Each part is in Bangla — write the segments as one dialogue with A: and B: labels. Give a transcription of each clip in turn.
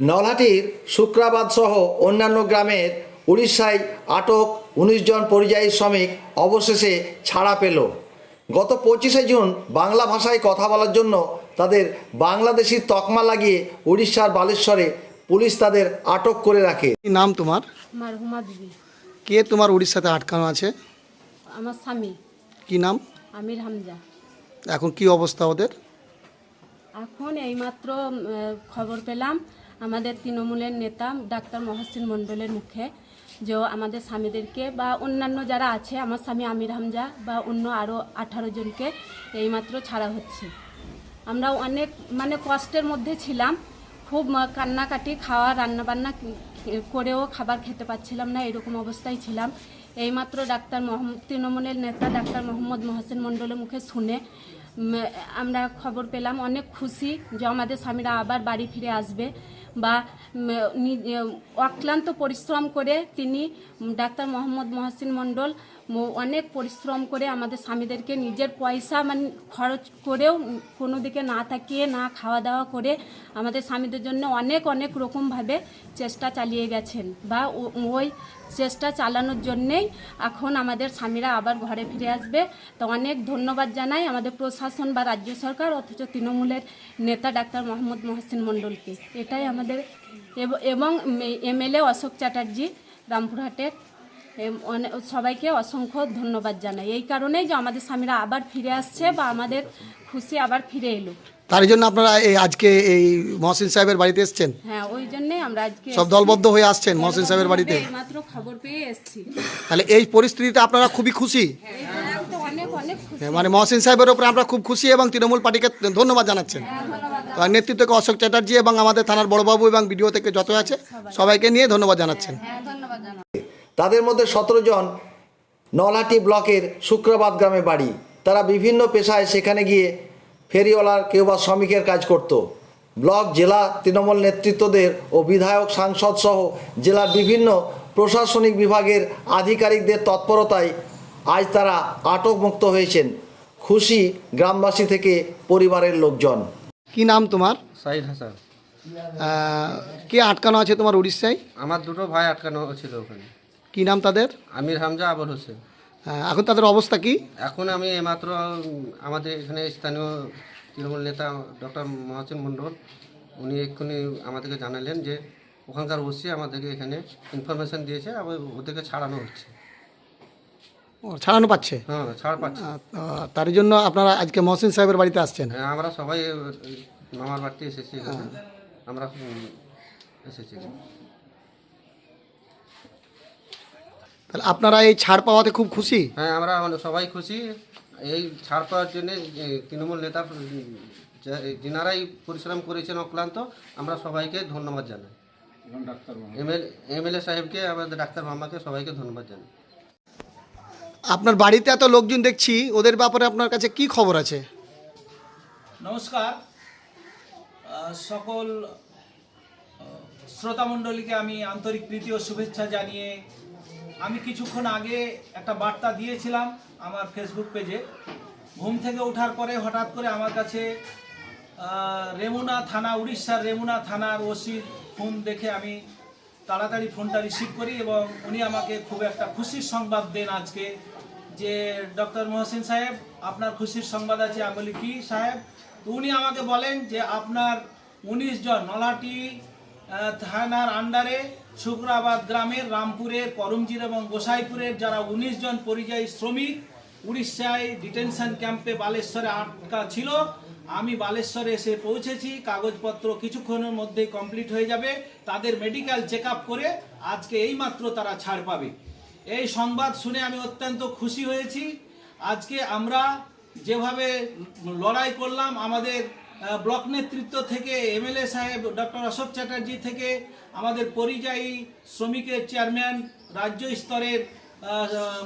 A: নলহাটির শুক্রাবাদ সহ অন্যান্য গ্রামের উড়িষ্যায় আটক উনিশ জন পরিযায়ী শ্রমিক অবশেষে ছাড়া পেল। গত পঁচিশে জুন বাংলা ভাষায় কথা বলার জন্য তাদের বাংলাদেশি তকমা লাগিয়ে উড়িষ্যার বালেশ্বরে পুলিশ তাদের আটক করে রাখে।
B: কি নাম তোমার?
C: মারহুমা বিবি
B: কে তোমার উড়িষ্যাতে আটকানো আছে?
C: আমার স্বামী।
B: কি নাম?
C: আমির হামজা।
B: এখন কি অবস্থা ওদের?
C: এখন এইমাত্র উম, খবর পেলাম আমাদের তৃণমূলের নেতা ডাক্তার মহসিন মণ্ডলের মুখে, যে আমাদের স্বামীদেরকে বা অন্যান্য যারা আছে, আমার স্বামী আমির হামজা বা অন্য আরও আঠারো জনকে এইমাত্র ছাড়া হচ্ছে। আমরা অনেক মানে কষ্টের মধ্যে ছিলাম, খুব কান্নাকাটি খাওয়া, রান্নাবান্না করেও খাবার খেতে পাচ্ছিলাম না, এরকম অবস্থায় ছিলাম। এইমাত্র ডাক্তার তৃণমূলের নেতা ডাক্তার মোহাম্মদ মহসিন মণ্ডলের মুখে শুনে আমরা খবর পেলাম, অনেক খুশি যে আমাদের স্বামীরা আবার বাড়ি ফিরে আসবে। বা অক্লান্ত পরিশ্রম করে তিনি ডাক্তার মোহাম্মদ মহসিন মণ্ডল অনেক পরিশ্রম করে আমাদের স্বামীদেরকে নিজের পয়সা মানে খরচ করেও কোনো দিকে না তাকিয়ে, না খাওয়া দাওয়া করে আমাদের স্বামীদের জন্য অনেক অনেক রকমভাবে চেষ্টা চালিয়ে গেছেন বা ওই চেষ্টা চালানোর জন্যেই এখন আমাদের স্বামীরা আবার ঘরে ফিরে আসবে। তো অনেক ধন্যবাদ জানাই আমাদের প্রশাসন বা রাজ্য সরকার, অথচ তৃণমূলের নেতা ডাক্তার মোহাম্মদ মহসিন মণ্ডলকে। এটাই আমাদের এব- এবং এমএলএ অশোক চ্যাটার্জি রামপুরহাটের। সবাইকে অসংখ্য ধন্যবাদ জানাই। এই কারণেই যে আমাদের স্বামীরা আবার ফিরে আসছে বা আমাদের খুশি আবার ফিরে এলো।
B: তার জন্য আপনারা এই আজকে এই মহসিন সাহেবের বাড়িতে এসছেন?
C: হ্যাঁ ওই জন্যই আমরা আজকে
B: সব দলবদ্ধ হয়ে আসছেন মহসিন সাহেবের বাড়িতে?
C: মাত্র খবর পেয়ে এসেছি।
B: তাহলে এই পরিস্থিতিতে আপনারা খুবই খুশি?
C: অনেক খুশি।
B: মানে মহসিন সাহেবের ওপরে আমরা খুব খুশি এবং তৃণমূল পার্টিকে ধন্যবাদ জানাচ্ছেন। আর নেতৃত্বকে অশোক চ্যাটার্জি এবং আমাদের থানার বড়বাবু এবং বিডিও থেকে যত আছে সবাইকে। নিয়ে ধন্যবাদ জানাচ্ছেন।
A: তাদের মধ্যে সতেরো জন নলহাটি ব্লকের শুক্রবাদ গ্রামে বাড়ি। তারা বিভিন্ন পেশায় সেখানে গিয়ে ফেরিওয়ালার কেউ বা শ্রমিকের কাজ করত। ব্লক জেলা তৃণমূল নেতৃত্বদের ও বিধায়ক সাংসদ সহ জেলার বিভিন্ন প্রশাসনিক বিভাগের আধিকারিকদের তৎপরতায় আজ তারা আটক মুক্ত হয়েছেন। খুশি গ্রামবাসী থেকে পরিবারের লোকজন।
B: কি নাম তোমার?
D: সাইদ হাসান।
B: কে আটকানো আছে তোমার উড়িষ্যায়?
D: আমার দুটো ভাই আটকানো ছিল ওখানে।
B: কি নাম তাদের?
D: আমির হামজা আবুল হোসেন।
B: এখন তাদের অবস্থা কি?
D: এখন আমি উম, আমাদের এখানে স্থানীয় তৃণমূল নেতা ডক্টর মহাসিন মণ্ডল উনি এক্ষুনি আমাদেরকে জানালেন যে ওখানকার ওসি আমাদেরকে এখানে ইনফরমেশন দিয়েছে আবার ওদেরকে ছাড়ানো হচ্ছে।
B: ও, ছাড়ানো পাচ্ছে?
D: হ্যাঁ ছাড় পাচ্ছে।
B: আহ, তার জন্য আপনারা আজকে মহসিন সাহেবের বাড়িতে আসছেন?
D: হ্যাঁ আমরা সবাই মামার বাড়িতে এসেছি এখানে। আমরা উম, এসেছি।
B: তাহলে আপনারা এই ছাড় পাওয়াতে খুব খুশি?
D: হ্যাঁ আমরা মানে সবাই খুশি। এই ছাড় পাওয়ার জন্য তৃণমূল নেতা উম, যা- যিনারাই পরিশ্রম করেছেন অক্লান্ত আমরা সবাইকে ধন্যবাদ জানাই। এমএলএ সাহেবকে আমাদের ডাক্তার মামাকে সবাইকে ধন্যবাদ জানাই।
B: আপনার বাড়িতে এত লোকজন দেখছি, ওদের ব্যাপারে আপনার কাছে কি খবর আছে?
E: নমস্কার। সকল শ্রোতামণ্ডলীকে আমি আন্তরিক প্রীতি ও শুভেচ্ছা জানিয়ে আমি কিছুক্ষণ আগে একটা বার্তা দিয়েছিলাম আমার ফেসবুক পেজে ঘুম থেকে ওঠার পরে হঠাৎ করে আমার কাছে রেমুনা থানা, উড়িষ্যার রেমুনা থানার ওসির ফোন দেখে আমি তাড়াতাড়ি ফোনটা রিসিভ করি এবং উনি আমাকে খুব একটা খুশির সংবাদ দেন আজকে যে, ডক্টর মহসিন সাহেব, আপনার খুশির সংবাদ আছে, আমি বলি, কি সাহেব? তো উনি আমাকে বলেন যে, আপনার উনিশ জন নলাটি থানার আন্ডারে শুক্রাবাদ গ্রামের রামপুরের, করমজির এবং গোসাইপুরের যারা উনিশ জন পরিযায়ী শ্রমিক উড়িষ্যায় ডিটেনশন ক্যাম্পে বালেশ্বরে আটকা ছিল। আমি বালেশ্বরে এসে পৌঁছেছি। কাগজপত্র কিছুক্ষণের মধ্যেই কমপ্লিট হয়ে যাবে। তাদের মেডিকেল চেক করে আজকে এইমাত্র তারা ছাড় পাবে। এই সংবাদ শুনে আমি অত্যন্ত খুশি হয়েছি। আজকে আমরা যেভাবে লড়াই করলাম, আমাদের ব্লক নেতৃত্ব থেকে, এমএলএ সাহেব, ডক্টর অশোক চ্যাটার্জি থেকে, আমাদের পরিযায়ী শ্রমিকের চেয়ারম্যান রাজ্য স্তরের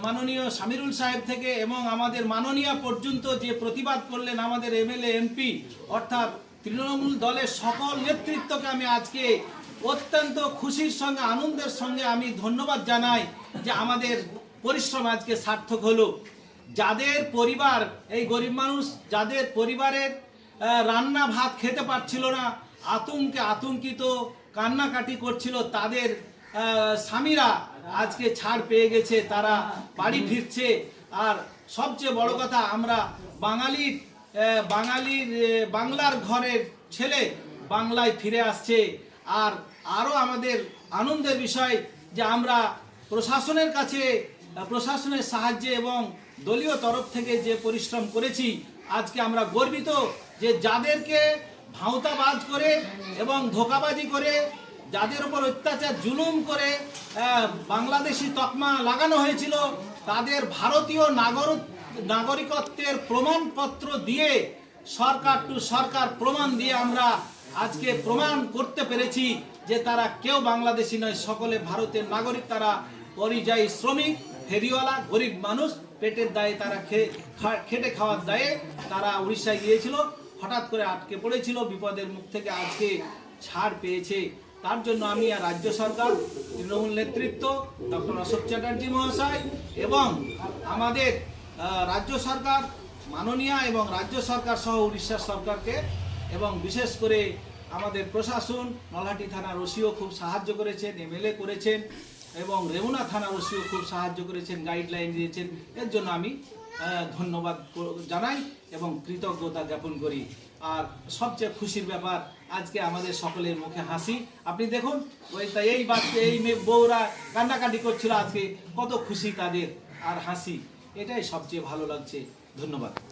E: মাননীয় সামিরুল সাহেব থেকে এবং আমাদের মাননীয় পর্যন্ত যে প্রতিবাদ করলেন আমাদের এমএলএ, এমপি, অর্থাৎ তৃণমূল দলের সকল নেতৃত্বকে আমি আজকে অত্যন্ত খুশির সঙ্গে, আনন্দের সঙ্গে আমি ধন্যবাদ জানাই যে আমাদের পরিশ্রম আজকে সার্থক হলো। যাদের পরিবার, এই গরিব মানুষ, যাদের পরিবারের রান্না ভাত খেতে পারছিল না, আতঙ্কে আতঙ্কিত, কান্নাকাটি করছিল, তাদের স্বামীরা আজকে ছাড় পেয়ে গেছে, তারা বাড়ি ফিরছে। আর সবচেয়ে বড় কথা, আমরা বাঙালির বাঙালির বাংলার ঘরের ছেলে বাংলায় ফিরে আসছে। আর আরও আমাদের আনন্দের বিষয় যে আমরা প্রশাসনের কাছে, প্রশাসনের সাহায্যে এবং দলীয় তরফ থেকে যে পরিশ্রম করেছি, আজকে আমরা গর্বিত যে যাদেরকে ভাঁওতাবাজ করে এবং ধোকাবাজি করে যাদের উপর অত্যাচার জুলুম করে বাংলাদেশি তকমা লাগানো হয়েছিল, তাদের ভারতীয় নাগরিক, নাগরিকত্বের প্রমাণপত্র দিয়ে, সরকার টু সরকার প্রমাণ দিয়ে আমরা আজকে প্রমাণ করতে পেরেছি যে তারা কেউ বাংলাদেশি নয়, সকলে ভারতের নাগরিক, তারা পরিযায়ী শ্রমিক, ফেরিওয়ালা, গরিব মানুষ, পেটের দায়ে তারা খেটে খাওয়ার দায়ে তারা উড়িষ্যায় গিয়েছিল, হঠাৎ করে আটকে পড়েছিল, বিপদের মুখ থেকে আজকে ছাড় পেয়েছে। তার জন্য আমি আর রাজ্য সরকার, তৃণমূল নেতৃত্ব, ডক্টর অশোক চ্যাটার্জি মহাশয় এবং আমাদের রাজ্য সরকার, মাননীয়া এবং রাজ্য সরকার সহ উড়িষ্যা সরকারকে এবং বিশেষ করে আমাদের প্রশাসন, নলহাটি থানার ওসিও খুব সাহায্য করেছেন, এমএলএ করেছেন এবং রেমুনা থানার ওসিও খুব সাহায্য করেছেন, গাইডলাইন দিয়েছেন। এর জন্য আমি ধন্যবাদ জানাই এবং কৃতজ্ঞতা জ্ঞাপন করি। আর সবচেয়ে খুশির ব্যাপার, আজকে আমাদের সকলের মুখে হাসি। আপনি দেখুন, ওই তা এই বাচ্চা, এই মেয়ে বউরা কান্নাকাটি করছিল আজকে, কত খুশি তাদের আর হাসি। এটাই সবচেয়ে ভালো লাগছে। ধন্যবাদ।